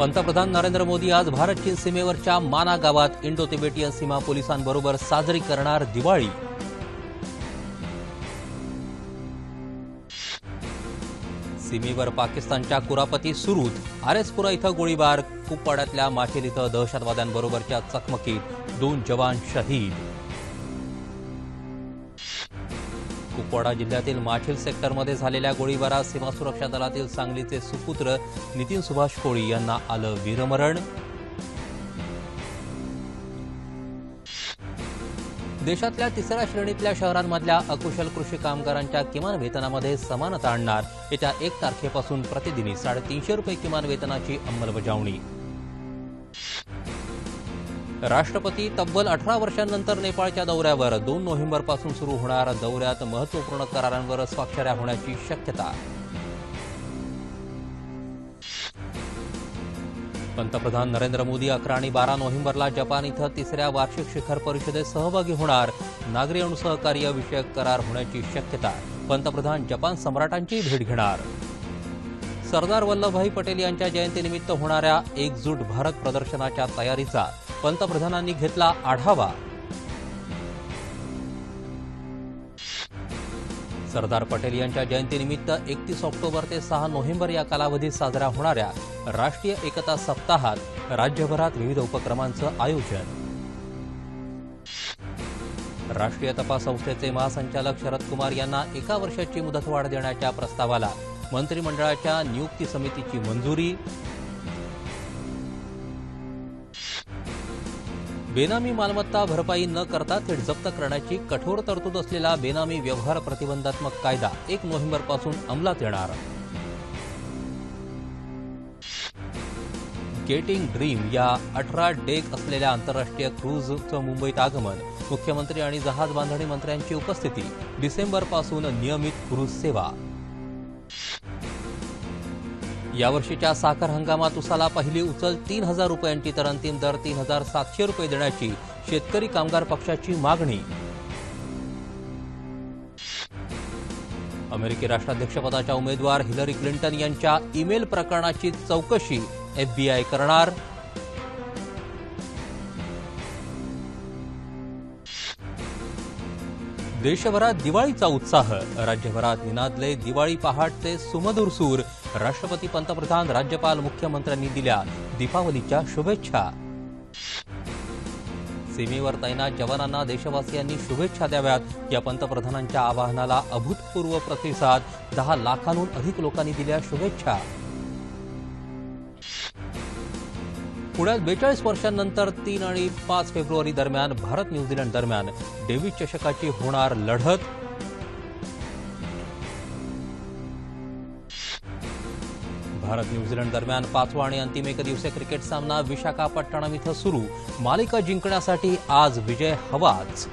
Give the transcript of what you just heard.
पंतप्रधान नरेंद्र मोदी आज भारत चीन सीमेवरच्या माना गावात इंडो तिबेटियन सीमा पोलिसांबरोबर साजरी करणार दिवाळी. सीमेवर पाकिस्तानच्या कुरापती सुरूत आरेसपुरा इथं गोळीबार कुपवाड्यातल्या माशेल इथं दहशतवाद्यांबरोबरच्या चकमकीत दोन जवान शहीद. कुपवाडा जिल्ह्यातील माछिल सेक्टरमध्ये झालेल्या गोळीबारात सीमा सुरक्षा दलातील सांगलीचे सुपुत्र नितीन सुभाष कोळी यांना आलं वीरमरण. देशातल्या तिसऱ्या श्रेणीतल्या शहरांमधल्या अकुशल कृषी कामगारांच्या किमान वेतनामध्ये समानता आणणार. येत्या एक तारखेपासून प्रतिदिनी साडेतीनशे रुपये किमान वेतनाची अंमलबजावणी. राष्ट्रपती तब्बल अठरा वर्षांनंतर नेपाळच्या दौऱ्यावर दोन नोव्हेंबरपासून सुरू होणार दौऱ्यात महत्त्वपूर्ण करारांवर स्वाक्षऱ्या होण्याची शक्यता. पंतप्रधान नरेंद्र मोदी अकरा आणि बारा नोव्हेंबरला जपान इथं तिसऱ्या वार्षिक शिखर परिषदेत सहभागी होणार. नागरी अणुसहकार्य विषयक करार होण्याची शक्यता. पंतप्रधान जपान सम्राटांची भेट घेणार. सरदार वल्लभभाई पटेल यांच्या जयंतीनिमित्त होणाऱ्या एकजूट भारत प्रदर्शनाच्या तयारीचा पंतप्रधानांनी घेतला आढावा. सरदार पटेल यांच्या जयंतीनिमित्त एकतीस ऑक्टोबर ते सहा नोव्हेंबर या कालावधीत साजऱ्या होणाऱ्या राष्ट्रीय एकता सप्ताहात राज्यभरात विविध उपक्रमांचं आयोजन. राष्ट्रीय तपास संस्थेचे महासंचालक शरद कुमार यांना एका वर्षाची मुदतवाढ देण्याच्या प्रस्तावाला मंत्रिमंडळाच्या नियुक्ती समितीची मंजुरी. बेनामी मालमत्ता भरपाई न करता थेट जप्त करण्याची कठोर तरतूद असलेला बेनामी व्यवहार प्रतिबंधात्मक कायदा एक नोव्हेंबरपासून अंमलात येणार. गेटिंग ड्रीम या अठरा डेक असलेल्या आंतरराष्ट्रीय क्रूजचं मुंबईत आगमन. मुख्यमंत्री आणि जहाज बांधणी मंत्र्यांची उपस्थिती. डिसेंबरपासून नियमित क्रूज सेवा. यावर्षीच्या साखर हंगामात उसाला पहिली उचल तीन हजार रुपयांची तर अंतिम दर तीन हजार सातशे रुपये देण्याची शेतकरी कामगार पक्षाची मागणी. अमेरिकी राष्ट्राध्यक्षपदाच्या उमेदवार हिलरी क्लिंटन यांच्या ईमेल प्रकरणाची चौकशी एफबीआय करणार. देशभरात दिवाळीचा उत्साह राज्यभरात निनादले दिवाळी पहाटचे सुमधुर सूर राष्ट्रपती पंतप्रधान राज्यपाल मुख्यमंत्र्यांनी दिल्या दीपावलीच्या शुभेच्छा. सीमेवर तैनात जवानांना देशवासियांनी शुभेच्छा द्याव्यात. या पंतप्रधानांच्या आवाहनाला अभूतपूर्व प्रतिसाद. दहा लाखांहून अधिक लोकांनी दिल्या शुभेच्छा. पुण्यात बेचाळीस वर्षांनंतर तीन आणि पाच फेब्रुवारी दरम्यान भारत न्यूझीलंड दरम्यान. डेव्हिड चषकाची होणार लढत. भारत न्यूझीलंड दरम्यान पाचवा आणि अंतिम एकदिवसीय क्रिकेट सामना विशाखापट्टणम इथं सुरू. मालिका जिंकण्यासाठी आज विजय हवाच.